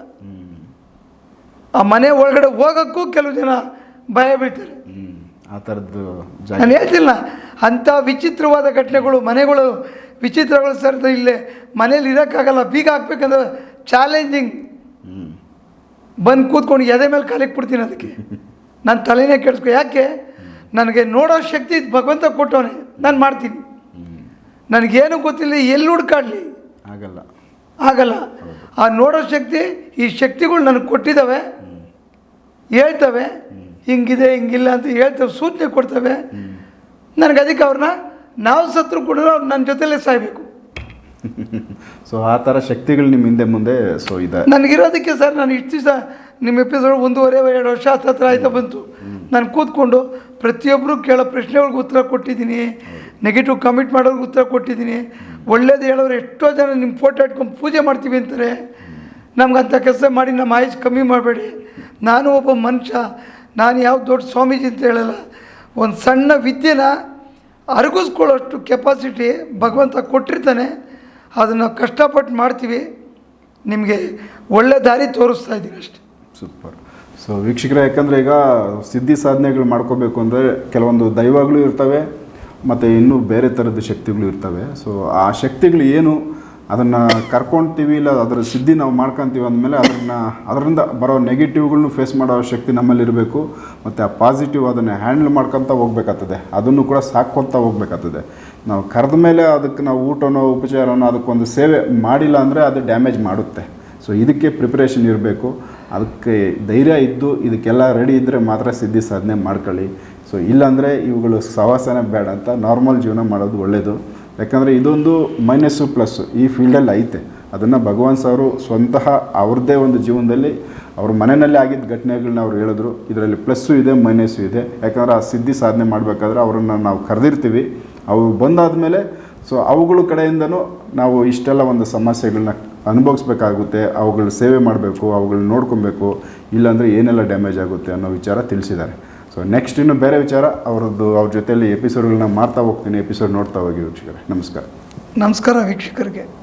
ಆ ಮನೆ ಒಳಗಡೆ ಹೋಗೋಕ್ಕೂ ಕೆಲವು ಜನ ಭಯ ಬೀಳ್ತಾರೆ. ಆ ಥರದ್ದು ನಾನು ಹೇಳ್ತಿಲ್ಲ ಅಂಥ ವಿಚಿತ್ರವಾದ ಘಟನೆಗಳು ಮನೆಗಳು ವಿಚಿತ್ರಗಳು ಸರ್ ಇಲ್ಲೇ ಮನೇಲಿ ಇರೋಕ್ಕಾಗಲ್ಲ ಬೀಗ ಹಾಕ್ಬೇಕಂದ್ರೆ ಚಾಲೆಂಜಿಂಗ್ ಬಂದು ಕೂತ್ಕೊಂಡು ಎದೆ ಮೇಲೆ ಕಾಲಿಗೆ ಬಿಡ್ತೀನಿ ಅದಕ್ಕೆ. ನಾನು ತಲೆನೇ ಕೆಡಿಸ್ಕೊ ಯಾಕೆ? ನನಗೆ ನೋಡೋ ಶಕ್ತಿ ಭಗವಂತ ಕೊಟ್ಟವನೆ. ನಾನು ಮಾಡ್ತೀನಿ. ನನಗೇನು ಗೊತ್ತಿಲ್ಲ ಎಲ್ಲಿ ಹುಡ್ಕಾಡಲಿ? ಆಗಲ್ಲ. ಆಗಲ್ಲ. ಆ ನೋಡೋ ಶಕ್ತಿ ಈ ಶಕ್ತಿಗಳು ನನಗೆ ಕೊಟ್ಟಿದ್ದಾವೆ ಹೇಳ್ತವೆ. ಹಿಂಗಿದೆ ಹಿಂಗಿಲ್ಲ ಅಂತ ಹೇಳ್ತವೆ ಸೂಚನೆ ಕೊಡ್ತವೆ. ನನಗೆ ಅದಕ್ಕೆ ಅವ್ರನ್ನ ನಾವು ಸತ್ರು ಕೂಡ ನನ್ನ ಜೊತೆಲೇ ಸಾಯ್ಬೇಕು. ಸೊ ಆ ಥರ ಶಕ್ತಿಗಳು ನಿಮ್ಮ ಹಿಂದೆ ಮುಂದೆ ಸೊ ಇದೆ. ನನಗಿರೋದಕ್ಕೆ ಸರ್ ನಾನು ಇಷ್ಟು ದಿವಸ ನಿಮ್ಮ ಎಪಿಸೋಡ್ ಒಂದೂವರೆ ಎರಡು ವರ್ಷ ಹತ್ರ ಆಯ್ತಾ ಬಂತು. ನಾನು ಕೂತ್ಕೊಂಡು ಪ್ರತಿಯೊಬ್ಬರು ಕೇಳೋ ಪ್ರಶ್ನೆಗಳಿಗೆ ಉತ್ತರ ಕೊಟ್ಟಿದ್ದೀನಿ. ನೆಗೆಟಿವ್ ಕಮಿಟ್ ಮಾಡೋರ್ಗೆ ಉತ್ತರ ಕೊಟ್ಟಿದ್ದೀನಿ. ಒಳ್ಳೇದು ಹೇಳೋರು ಎಷ್ಟೋ ಜನ ನಿಮ್ಮ ಫೋಟೋ ಇಟ್ಕೊಂಡು ಪೂಜೆ ಮಾಡ್ತೀವಿ ಅಂತಾರೆ. ನಮ್ಗಂಥ ಕೆಲಸ ಮಾಡಿ ನಮ್ಮ ಆಯುಷ್ ಕಮ್ಮಿ ಮಾಡಬೇಡಿ. ನಾನು ಒಬ್ಬ ಮನುಷ್ಯ ನಾನು ಯಾವ ದೊಡ್ಡ ಸ್ವಾಮೀಜಿ ಅಂತ ಹೇಳಲ್ಲ. ಒಂದು ಸಣ್ಣ ವಿದ್ಯೆನ ಅರಗಿಸ್ಕೊಳ್ಳೋಷ್ಟು ಕೆಪಾಸಿಟಿ ಭಗವಂತ ಕೊಟ್ಟಿರ್ತಾನೆ. ಅದನ್ನು ಕಷ್ಟಪಟ್ಟು ಮಾಡ್ತೀವಿ, ನಿಮಗೆ ಒಳ್ಳೆ ದಾರಿ ತೋರಿಸ್ತಾ ಇದ್ದೀನಿ ಅಷ್ಟೆ. ಸೂಪರ್. ಸೊ ವೀಕ್ಷಕರೇ, ಯಾಕಂದರೆ ಈಗ ಸಿದ್ಧಿ ಸಾಧನೆಗಳು ಮಾಡ್ಕೋಬೇಕು ಅಂದರೆ ಕೆಲವೊಂದು ದೈವಗಳು ಇರ್ತವೆ, ಮತ್ತು ಇನ್ನೂ ಬೇರೆ ಥರದ ಶಕ್ತಿಗಳು ಇರ್ತವೆ. ಸೊ ಆ ಶಕ್ತಿಗಳು ಏನು ಅದನ್ನು ಕರ್ಕೊತೀವಿ ಇಲ್ಲ, ಅದರ ಸಿದ್ಧಿ ನಾವು ಮಾಡ್ಕೊತೀವಿ ಅಂದಮೇಲೆ ಅದನ್ನು, ಅದರಿಂದ ಬರೋ ನೆಗೆಟಿವ್ಗಳ್ನು ಫೇಸ್ ಮಾಡೋ ಶಕ್ತಿ ನಮ್ಮಲ್ಲಿ ಇರಬೇಕು. ಮತ್ತು ಆ ಪಾಸಿಟಿವ್ ಅದನ್ನು ಹ್ಯಾಂಡಲ್ ಮಾಡ್ಕೊತ ಹೋಗ್ಬೇಕಾಗ್ತದೆ. ಅದನ್ನು ಕೂಡ ಸಾಕ್ಕೊತ ಹೋಗ್ಬೇಕಾಗ್ತದೆ. ನಾವು ಕರೆದ ಮೇಲೆ ಅದಕ್ಕೆ ನಾವು ಊಟನೋ, ಉಪಚಾರನೋ ಅದಕ್ಕೊಂದು ಸೇವೆ ಮಾಡಿಲ್ಲ ಅಂದರೆ ಅದು ಡ್ಯಾಮೇಜ್ ಮಾಡುತ್ತೆ. ಸೊ ಇದಕ್ಕೆ ಪ್ರಿಪ್ರೇಷನ್ ಇರಬೇಕು. ಅದಕ್ಕೆ ಧೈರ್ಯ ಇದ್ದು ಇದಕ್ಕೆಲ್ಲ ರೆಡಿ ಇದ್ದರೆ ಮಾತ್ರ ಸಿದ್ಧಿ ಸಾಧನೆ ಮಾಡ್ಕೊಳ್ಳಿ. ಸೊ ಇಲ್ಲಾಂದರೆ ಇವುಗಳು ಸವಾಸನೆ ಬೇಡ ಅಂತ ನಾರ್ಮಲ್ ಜೀವನ ಮಾಡೋದು ಒಳ್ಳೆಯದು ಯಾಕಂದರೆ ಇದೊಂದು ಮೈನಸ್ಸು ಪ್ಲಸ್ಸು. ಈ ಫೀಲ್ಡಲ್ಲಿ ಐತೆ. ಅದನ್ನು ಭಗವಾನ್ ಸಾರು ಸ್ವಂತಹ ಅವ್ರದ್ದೇ ಒಂದು ಜೀವನದಲ್ಲಿ ಅವ್ರ ಮನೆಯಲ್ಲಿ ಆಗಿದ್ದ ಘಟನೆಗಳನ್ನ ಅವ್ರು ಹೇಳಿದ್ರು. ಇದರಲ್ಲಿ ಪ್ಲಸ್ಸು ಇದೆ, ಮೈನಸ್ಸು ಇದೆ. ಯಾಕಂದರೆ ಆ ಸಿದ್ಧಿ ಸಾಧನೆ ಮಾಡಬೇಕಾದ್ರೆ ಅವರನ್ನು ನಾವು ಕರೆದಿರ್ತೀವಿ. ಬಂದಾದ ಮೇಲೆ ಸೊ ಅವುಗಳ ಕಡೆಯಿಂದನೂ ನಾವು ಇಷ್ಟೆಲ್ಲ ಒಂದು ಸಮಸ್ಯೆಗಳನ್ನ ಅನುಭವಿಸ್ಬೇಕಾಗುತ್ತೆ. ಅವುಗಳ ಸೇವೆ ಮಾಡಬೇಕು ಅವುಗಳನ್ನ ನೋಡ್ಕೊಬೇಕು. ಇಲ್ಲಾಂದರೆ ಏನೆಲ್ಲ ಡ್ಯಾಮೇಜ್ ಆಗುತ್ತೆ ಅನ್ನೋ ವಿಚಾರ ತಿಳಿಸಿದ್ದಾರೆ. ಸೊ ನೆಕ್ಸ್ಟ್ ಇನ್ನು ಬೇರೆ ವಿಚಾರ, ಅವ್ರದ್ದು, ಅವ್ರ ಜೊತೆಯಲ್ಲಿ ಎಪಿಸೋಡ್ಗಳನ್ನ ಮಾಡ್ತಾ ಹೋಗ್ತೀನಿ ಎಪಿಸೋಡ್ ನೋಡ್ತಾ ಹೋಗಿ ವೀಕ್ಷಕರೇ. ನಮಸ್ಕಾರ. ನಮಸ್ಕಾರ ವೀಕ್ಷಕರಿಗೆ.